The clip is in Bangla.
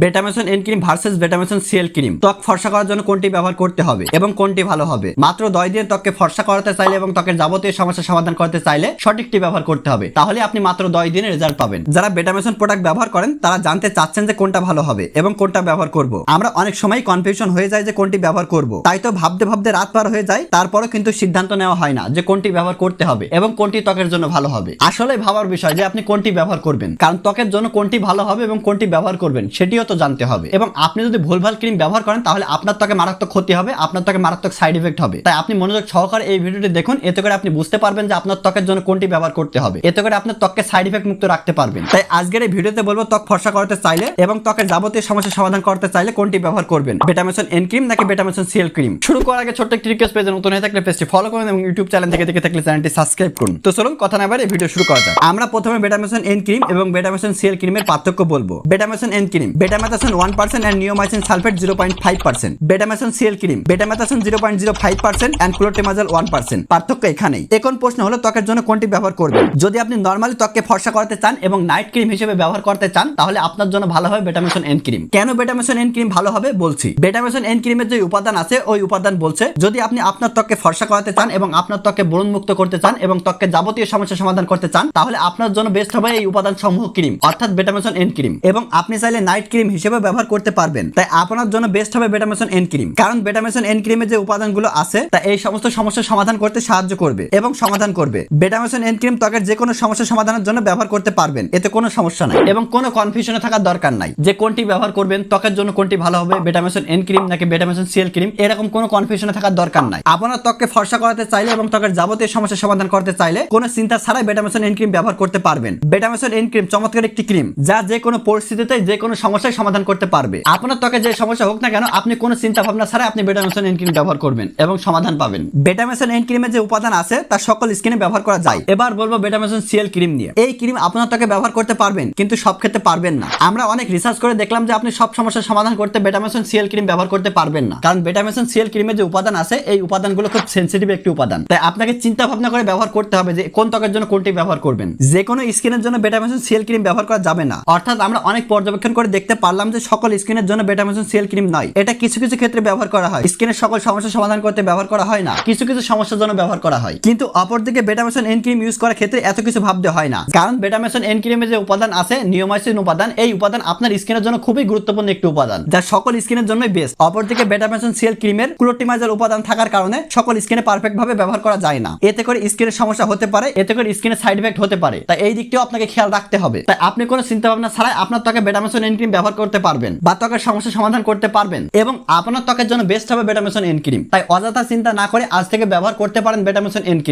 Betameson N cream versus Betameson CL cream ত্বক ফর্সা করার জন্য কোনটি ব্যবহার করতে হবে এবং কোনটি ভালো হবে? মাত্র দশ দিন ত্বককে ফর্সা করাতে চাইলে এবং ত্বকের যাবতীয় সমস্যা সমাধান করতে চাইলে সঠিকটি ব্যবহার করতে হবে। তাহলে আপনি মাত্র দশ দিনে রেজাল্ট পাবেন। যারা বেটামেশন প্রোডাক্ট ব্যবহার করেন, তারা জানতে চাচ্ছেন যে কোনটা ভালো হবে এবং কোনটা ব্যবহার করব। আমরা অনেক সময় কনফিউশন হয়ে যায় যে কোনটি ব্যবহার করব। তাই তো ভাবতে ভাবতে রাত পার হয়ে যায়, তারপরও কিন্তু সিদ্ধান্ত নেওয়া হয় না যে কোনটি ব্যবহার করতে হবে এবং কোনটি ত্বকের জন্য ভালো হবে। আসলে ভাবার বিষয় যে আপনি কোনটি ব্যবহার করবেন। কারণ ত্বকের জন্য কোনটি ভালো হবে এবং কোনটি ব্যবহার করবেন, সেটিও তো জানতে হবে। এবং আপনি যদি ভুলভাল ক্রিম ব্যবহার করেন, তাহলে আপনার ত্বকে মারাত্মক ক্ষতি হবে, আপনার ত্বকে মারাত্মক সাইড ইফেক্ট হবে। তাই আপনি মনোযোগ সহকারে এই ভিডিওটি দেখুন, এতে করে আপনি বুঝতে পারবেন যে আপনার ত্বকের জন্য কোনটি ব্যবহার করতে হবে। এতে করে আপনার ত্বককে সাইড ইফেক্ট মুক্ত রাখতে পারবেন। তাই আজকের এই ভিডিওতে বলব, ত্বক ফর্সা করতে চাইলে এবং ত্বকের যাবতীয় সমস্যা সমাধান করতে চাইলে কোনটি ব্যবহার করবেন? বেটামেশন এন ক্রিম নাকি বেটামেশন সিএল ক্রিম শুরু করার আগে ছোট্ট একটি রিকোয়েস্ট পেজে নতুন হয়ে থাকলে পেজটি ফলো করুন এবং ইউটিউব চ্যানেল থেকে দেখে থাকলে চ্যানেলটি সাবস্ক্রাইব করুন। তো চলুন, কথা না বাড়িয়ে ভিডিও শুরু করা যাক। আমরা প্রথমে বেটামেশন এন ক্রিম এবং বেটামেশন সিএল ক্রিমের পার্থক্য বলব। Betameson N cream betamethasone one percent and neomycin sulphate zero point five percent Betameson CL cream betamethasone zero point zero five percent and clotrimazole one percent পার্থক্য এখানেই। এখন প্রশ্ন হলো? ত্বকের জন্য কোনটি ব্যবহার করবেন? যদি আপনি নর্মালি ত্বককে ফর্সা করতে চান এবং নাইট ক্রিম হিসেবে ব্যবহার করতে চান, তাহলে আপনার জন্য ভালো হবে বেটামেশন এন ক্রিম কেন বেটামেশন এন ক্রিম ভালো হবে? বলছি। বেটামেশন এন ক্রিমের যে উপাদান আছে, ওই উপাদান বলছে, যদি আপনি আপনার ত্বককে ফর্সা করাতে চান এবং আপনার ত্বককে ব্রণ মুক্ত করতে চান এবং ত্বকের যাবতীয় সমস্যা সমাধান করতে চান, তাহলে আপনার জন্য বেস্ট হবে এই উপাদান সমূহ ক্রিম অর্থাৎ বেটামেশন এন ক্রিম এবং আপনি চাইলে নাইট ক্রিম হিসেবে ব্যবহার করতে পারবেন। তাই আপনার জন্য বেস্ট হবে বেটামেশন এন ক্রিম কারণ বেটামেশন এন ক্রিমের যে উপাদানগুলো আছে, তা এই সমস্ত সমস্যা সমাধান করতে সাহায্য করবে এবং সমাধান করবে। বেটামেশন এন ক্রিম ত্বকের যে কোনো সমস্যা সমাধানের জন্য ব্যবহার করতে পারবেন। এতে কোনো সমস্যা নাই। এবং কোনো কনফিউশনে থাকার দরকার নাই। যে কোনটি ব্যবহার করবেন, ত্বকের জন্য কোনটি ভালো হবে বেটামেশন এন ক্রিম নাকি বেটামেশন সিএল ক্রিম এরকম কোনো কনফিউশনে থাকার দরকার নাই। আপনার ত্বককে ফর্সা করাতে চাইলে এবং ত্বকের যাবতীয় সমস্যা সমাধান করতে চাইলে কোনো চিন্তা ছাড়াই বেটামেশন এন ক্রিম ব্যবহার করতে পারবেন। বেটামেশন এন ক্রিম চমৎকার একটি ক্রিম যা যে কোনো পরিস্থিতিতে যে কোনো সমস্যায় সমাধান করতে পারবে। আপনার ত্বকে যে সমস্যা হোক না কেন, আপনি কোনো চিন্তা ভাবনা ছাড়াই আপনি বেটামেশন এন ক্রিম ব্যবহার করবেন এবং সমাধান পাবেন। বেটামেশন এন ক্রিমের যে উপাদান আছে, তা সকল স্কিনে ব্যবহার করা যায়। এবার বলব বেটামেশন সিএল ক্রিম নিয়ে। এই ক্রিম আপনার ত্বকে ব্যবহার করতে পারবেন, কিন্তু সব ক্ষেত্রে পারবেন না। আমরা অনেক রিসার্চ করে দেখলাম যে আপনি সব সমস্যার সমাধান করতে বেটামেশন সিএল ক্রিম ব্যবহার করতে পারবেন না। কারণ বেটামেশন সিএল ক্রিমের যে উপাদান আছে, এই উপাদানগুলো খুব সেন্সিটিভ একটি উপাদান। তাই আপনাকে চিন্তা ভাবনা করে ব্যবহার করতে হবে যে কোন ত্বকের জন্য কোনটি ব্যবহার করবেন। যে কোনো স্কিনের জন্য বেটামেশন সিএল ক্রিম ব্যবহার করা যাবে না। অর্থাৎ আমরা অনেক পর্যবেক্ষণ করে দেখতে পারলাম যে সকল স্কিনের জন্য বেটামেশন সিএল ক্রিম নয়। এটা কিছু কিছু ক্ষেত্রে ব্যবহার করা হয়। স্কিনের সকল সমস্যা সমাধান করতে ব্যবহার করা হয় না। কিছু কিছু সমস্যার জন্য ব্যবহার করা হয়। কিন্তু অপরদিকে বেটামেশন এন ক্রিম ইউজ করার ক্ষেত্রে এত কিছু ভাবতে হয় না। কারণ বেটামেশন এন ক্রিমের যে উপাদান আছে নিয়মাইসিন উপাদান, এই উপাদান আপনার স্কিনের জন্য খুবই গুরুত্বপূর্ণ একটি উপাদান, যা সকল স্কিনের জন্যই বেস্ট অপরদিকে বেটামেশন সিএল ক্রিমের ক্লোটিমাইজার উপাদান থাকার কারণে সকল স্কিনে পারফেক্ট ভাবে ব্যবহার করা যায় না। এতে করে স্কিনের সমস্যা হতে পারে, এতে করে স্কিনের সাইড এফেক্ট হতে পারে। তাই এই দিকটিও আপনাকে খেয়াল রাখতে হবে। তাই আপনি কোনো চিন্তা ভাবনা ছাড়াই আপনার ত্বকে বেটামেশন এন ক্রিম ব্যবহার করতে পারবেন বা ত্বকের সমস্যা সমাধান করতে পারবেন এবং আপনার ত্বকের জন্য বেস্ট হবে বেটামেশন এন ক্রিম তাই অযথা চিন্তা না করে আজ থেকে ব্যবহার করতে পারেন বেটামেশন এন ক্রিম